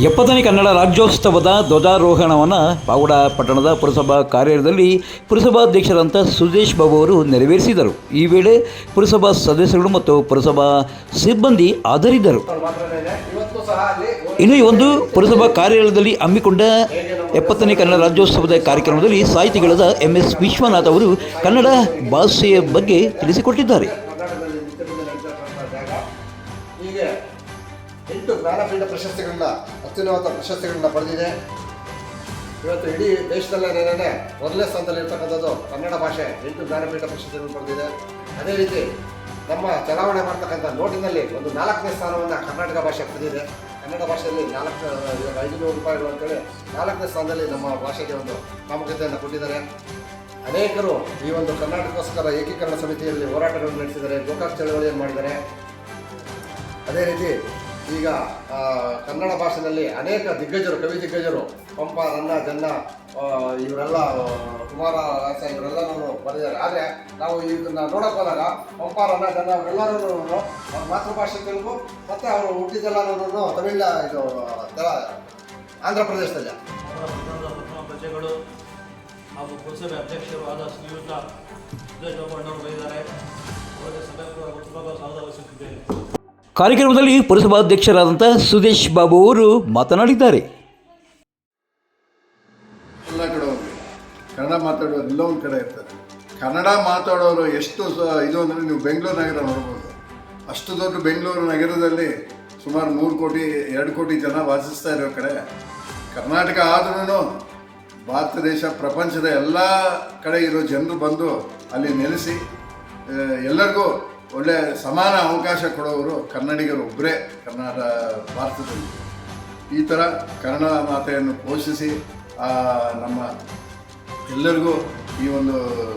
ಎಪ್ಪತ್ತನೇ ಕನ್ನಡ ರಾಜ್ಯೋತ್ಸವದ ಧ್ವಜಾರೋಹಣವನ್ನು ಪಾವಡ ಪಟ್ಟಣದ ಪುರಸಭಾ ಕಾರ್ಯಾಲಯದಲ್ಲಿ ಪುರಸಭಾಧ್ಯಕ್ಷರಂತ ಸುದೇಶ್ ಬಾಬು ಅವರು ನೆರವೇರಿಸಿದರು. ಈ ವೇಳೆ ಪುರಸಭಾ ಸದಸ್ಯರು ಮತ್ತು ಪುರಸಭಾ ಸಿಬ್ಬಂದಿ ಅಲ್ಲಿ ಇನ್ನು ಈ ಒಂದು ಪುರಸಭಾ ಕಾರ್ಯಾಲಯದಲ್ಲಿ ಹಮ್ಮಿಕೊಂಡ ಎಪ್ಪತ್ತನೇ ಕನ್ನಡ ರಾಜ್ಯೋತ್ಸವದ ಕಾರ್ಯಕ್ರಮದಲ್ಲಿ ಸಾಹಿತಿಗಳಾದ ಎಂ ಎಸ್ ವಿಶ್ವನಾಥ್ ಅವರು ಕನ್ನಡ ಭಾಷೆಯ ಬಗ್ಗೆ ತಿಳಿಸಿಕೊಟ್ಟಿದ್ದಾರೆ. ಎಂಟು ಜ್ಞಾನಪೀಠ ಪ್ರಶಸ್ತಿಗಳನ್ನ ಅತ್ಯುನ್ನತ ಪ್ರಶಸ್ತಿಗಳನ್ನ ಪಡೆದಿದೆ. ಇವತ್ತು ಇಡೀ ದೇಶದಲ್ಲೇನೇ ಮೊದಲನೇ ಸ್ಥಾನದಲ್ಲಿ ಇರ್ತಕ್ಕಂಥದ್ದು ಕನ್ನಡ ಭಾಷೆ, ಎಂಟು ಜ್ಞಾನಪೀಠ ಪ್ರಶಸ್ತಿಗಳನ್ನು ಪಡೆದಿದೆ. ಅದೇ ರೀತಿ ನಮ್ಮ ಚಲಾವಣೆ ಮಾಡ್ತಕ್ಕಂಥ ನೋಟಿನಲ್ಲಿ ಒಂದು ನಾಲ್ಕನೇ ಸ್ಥಾನವನ್ನು ಕರ್ನಾಟಕ ಭಾಷೆ ಪಡೆದಿದೆ. ಕನ್ನಡ ಭಾಷೆಯಲ್ಲಿ ನಾಲ್ಕು, ಐದುನೂರು ರೂಪಾಯಿಗಳು ಅಂತೇಳಿ ನಾಲ್ಕನೇ ಸ್ಥಾನದಲ್ಲಿ ನಮ್ಮ ಭಾಷೆಗೆ ಒಂದು ಪ್ರಾಮುಖ್ಯತೆಯನ್ನು ಕೊಟ್ಟಿದ್ದಾರೆ. ಅನೇಕರು ಈ ಒಂದು ಕರ್ನಾಟಕಕ್ಕೋಸ್ಕರ ಏಕೀಕರಣ ಸಮಿತಿಯಲ್ಲಿ ಹೋರಾಟಗಳನ್ನು ನಡೆಸಿದ್ದಾರೆ, ಗೋಕಾಕ್ ಚಳವಳಿಯನ್ನು ಮಾಡಿದ್ದಾರೆ. ಅದೇ ರೀತಿ ಈಗ ಕನ್ನಡ ಭಾಷೆಯಲ್ಲಿ ಅನೇಕ ದಿಗ್ಗಜರು, ಕವಿ ದಿಗ್ಗಜರು, ಪಂಪ, ರನ್ನ, ಜನ್ನ ಇವರೆಲ್ಲ, ಕುಮಾರ ರಾಸ ಇವರೆಲ್ಲರೂ ಬರೆದಿದ್ದಾರೆ. ಆದರೆ ನಾವು ಇದನ್ನ ನೋಡಕ್ ಹೋದಾಗ ಪಂಪ, ರನ್ನ, ಜನ್ನ ಅವರೆಲ್ಲರೂ ಅವ್ರ ಮಾತೃಭಾಷೆ ತೆಲುಗು, ಮತ್ತು ಅವರು ಹುಟ್ಟಿದೆಲ್ಲರೂ ತಮಿಳ ಇದು ಥರ ಆಂಧ್ರ ಪ್ರದೇಶದಲ್ಲಿ. ಅವರ ಪ್ರಜೆಗಳು ಹಾಗೂ ಪುರಸಭೆ ಅಧ್ಯಕ್ಷರು ಆದ ಶ್ರೀಯುತ ಸುರೇಶ್ ಅಣ್ಣವರು ಬರೆದಿದ್ದಾರೆ. ಅವರಿಗೆ ಸ್ವಾಗತ ಬಯಸುತ್ತಿದ್ದೇನೆ ಕಾರ್ಯಕ್ರಮದಲ್ಲಿ ಪುರಸಭಾಧ್ಯಕ್ಷರಾದಂಥ ಸುದೇಶ್ ಬಾಬು ಅವರು ಮಾತನಾಡಿದ್ದಾರೆ. ಎಲ್ಲ ಕನ್ನಡ ಮಾತಾಡೋರು ಎಲ್ಲೋ ಒಂದು ಕಡೆ ಇರ್ತಾರೆ ಕನ್ನಡ ಮಾತಾಡೋರು ಎಷ್ಟು ಇದು ಅಂದರೆ ನೀವು ಬೆಂಗಳೂರು ನಗರ ನೋಡ್ಬೋದು. ಅಷ್ಟು ದೊಡ್ಡ ಬೆಂಗಳೂರು ನಗರದಲ್ಲಿ ಸುಮಾರು ಮೂರು ಕೋಟಿ, ಎರಡು ಕೋಟಿ ಜನ ವಾಸಿಸ್ತಾ ಇರೋ ಕಡೆ, ಕರ್ನಾಟಕ ಆದ್ರೂ ಭಾರತ ದೇಶ, ಪ್ರಪಂಚದ ಎಲ್ಲ ಕಡೆ ಇರೋ ಜನರು ಬಂದು ಅಲ್ಲಿ ನೆಲೆಸಿ ಎಲ್ಲರಿಗೂ ಒಳ್ಳೆ ಸಮಾನ ಅವಕಾಶ ಕೊಡೋರು ಕನ್ನಡಿಗರು ಒಬ್ಬರೇ ಕನ್ನಡ ಭಾರತದಲ್ಲಿ. ಈ ಥರ ಕನ್ನಡ ಮಾತೆಯನ್ನು ಪೋಷಿಸಿ ಆ, ನಮ್ಮ ಎಲ್ಲರಿಗೂ ಈ ಒಂದು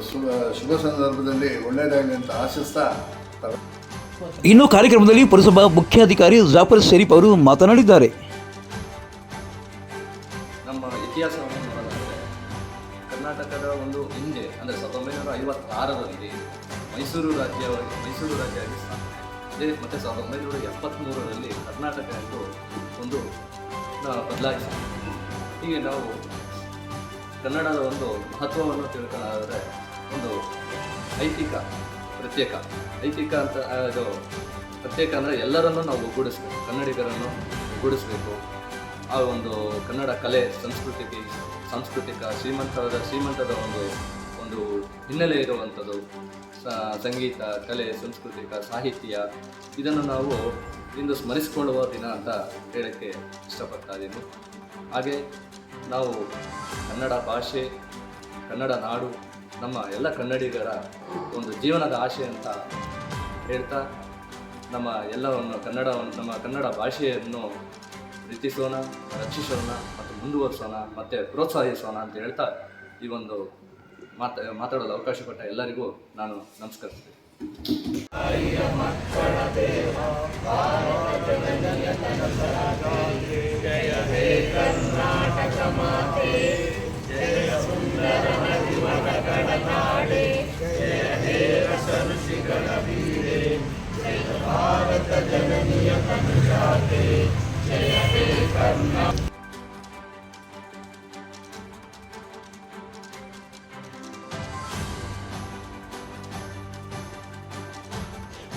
ಶುಭ ಶುಭ ಸಂದರ್ಭದಲ್ಲಿ ಒಳ್ಳೆಯದಾಗಲಿ ಅಂತ ಆಶಿಸ್ತಾ ಇನ್ನು ಕಾರ್ಯಕ್ರಮದಲ್ಲಿ ಪುರಸಭಾ ಮುಖ್ಯಾಧಿಕಾರಿ ಜಾಫರ್ ಶರೀಫ್ ಅವರು ಮಾತನಾಡಿದ್ದಾರೆ. ನಮ್ಮ ಇತಿಹಾಸವನ್ನು ನೋಡೋದಾದರೆ ಕರ್ನಾಟಕದ ಒಂದು ಹಿಂದೆ ಅಂದರೆ ಸಾವಿರದ ಒಂಬೈನೂರ ಐವತ್ತಾರರಲ್ಲಿ ಮೈಸೂರು ರಾಜ್ಯವಾಗಿ, ಮೈಸೂರು ರಾಜ್ಯ ಆಗಿ ಸ್ಥಾಪನೆ. ಅದೇ ಮತ್ತು ಸಾವಿರದ ಒಂಬೈನೂರ ಎಪ್ಪತ್ತ್ಮೂರರಲ್ಲಿ ಕರ್ನಾಟಕ ಎಂದು ಒಂದು ಬದಲಾಯಿಸಿದೆ ಹೀಗೆ ನಾವು ಕನ್ನಡದ ಒಂದು ಮಹತ್ವವನ್ನು ತಿಳ್ಕೊಳ್ಳೋದಾದರೆ ಒಂದು ಐತಿಕ, ಪ್ರತ್ಯೇಕ. ಐತಿಕ ಅಂತ ಅದು ಪ್ರತ್ಯೇಕ ಅಂದರೆ ಎಲ್ಲರನ್ನೂ ನಾವು ಒಗ್ಗೂಡಿಸ್ಬೇಕು. ಕನ್ನಡಿಗರನ್ನು ಒಗ್ಗೂಡಿಸ್ಬೇಕು. ಆ ಒಂದು ಕನ್ನಡ ಕಲೆ, ಸಂಸ್ಕೃತಿಗೆ, ಸಾಂಸ್ಕೃತಿಕ ಶ್ರೀಮಂತದ ಶ್ರೀಮಂತದ ಒಂದು ಒಂದು ಹಿನ್ನೆಲೆ ಇರುವಂಥದ್ದು. ಸಂಗೀತ, ಕಲೆ ಸಾಂಸ್ಕೃತಿಕ ಸಾಹಿತ್ಯ, ಇದನ್ನು ನಾವು ಇಂದು ಸ್ಮರಿಸಿಕೊಳ್ಳುವ ದಿನ ಅಂತ ಹೇಳೋಕ್ಕೆ ಇಷ್ಟಪಡ್ತಾ ಇದ್ದೀನಿ. ಹಾಗೆ ನಾವು ಕನ್ನಡ ಭಾಷೆ, ಕನ್ನಡ ನಾಡು, ನಮ್ಮ ಎಲ್ಲ ಕನ್ನಡಿಗರ ಒಂದು ಜೀವನದ ಆಶೆ ಅಂತ ಹೇಳ್ತಾ ನಮ್ಮ ಎಲ್ಲವನ್ನು ಕನ್ನಡವನ್ನು, ನಮ್ಮ ಕನ್ನಡ ಭಾಷೆಯನ್ನು ಪ್ರೀತಿಸೋಣ, ರಕ್ಷಿಸೋಣ ಮತ್ತು ಮುಂದುವರಿಸೋಣ, ಮತ್ತು ಪ್ರೋತ್ಸಾಹಿಸೋಣ ಅಂತ ಹೇಳ್ತಾ ಈ ಒಂದು ಮಾತ ಮಾತಾಡಲು ಅವಕಾಶ ಕೊಟ್ಟ ಎಲ್ಲರಿಗೂ ನಾನು ನಮಸ್ಕರಿಸ್ತೀನಿ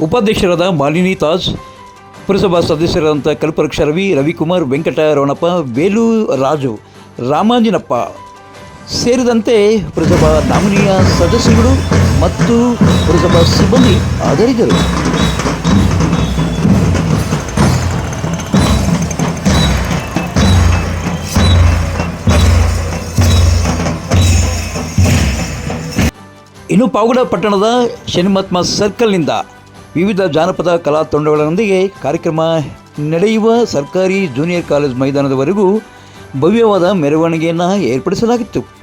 ಉಪಾಧ್ಯಕ್ಷರಾದ ಮಾಲಿನಿ ತಾಜ್, ಪುರಸಭಾ ಸದಸ್ಯರಾದಂಥ ಕಲ್ಪವೃಕ್ಷ ರವಿ, ರವಿಕುಮಾರ್ ವೆಂಕಟರಮಣಪ್ಪ ಬೇಲು ರಾಜು, ರಾಮಾಂಜನಪ್ಪ ಸೇರಿದಂತೆ ಪುರಸಭಾ ನಾಮಿನಿಯ ಸದಸ್ಯರುಗಳು ಮತ್ತು ಪುರಸಭಾ ಸಿಬ್ಬಂದಿ ಹಾಜರಿದ್ದರು. ಇನ್ನು ಪಾವಗಡ ಪಟ್ಟಣದ ಶನಿಮಹಾತ್ಮ ಸರ್ಕಲ್ನಿಂದ ವಿವಿಧ ಜಾನಪದ ಕಲಾ ತಂಡಗಳೊಂದಿಗೆ ಕಾರ್ಯಕ್ರಮ ನಡೆಯುವ ಸರ್ಕಾರಿ ಜೂನಿಯರ್ ಕಾಲೇಜ್ ಮೈದಾನದವರೆಗೂ ಭವ್ಯವಾದ ಮೆರವಣಿಗೆಯನ್ನು ಏರ್ಪಡಿಸಲಾಗಿತ್ತು.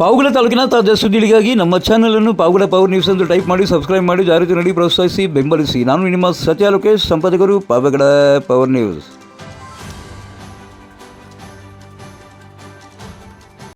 ಪಾವಗಡ ತಾಲೂಕಿನ ತಾಜಾ ಸುದ್ದಿಗಳಿಗಾಗಿ ನಮ್ಮ ಚಾನಲನ್ನು ಪಾವುಗಳ ಪವರ್ ನ್ಯೂಸ್ ಎಂದು ಟೈಪ್ ಮಾಡಿ ಸಬ್ಸ್ಕ್ರೈಬ್ ಮಾಡಿ ಜಾರಿಗೆ ನಡಿ, ಪ್ರೋತ್ಸಾಹಿಸಿ, ಬೆಂಬಲಿಸಿ. ನಾನು ನಿಮ್ಮ ಸತ್ಯ ಲೋಕೇಶ್ ಸಂಪಾದಕರು ಪಾವಗಡ ಪವರ್ ನ್ಯೂಸ್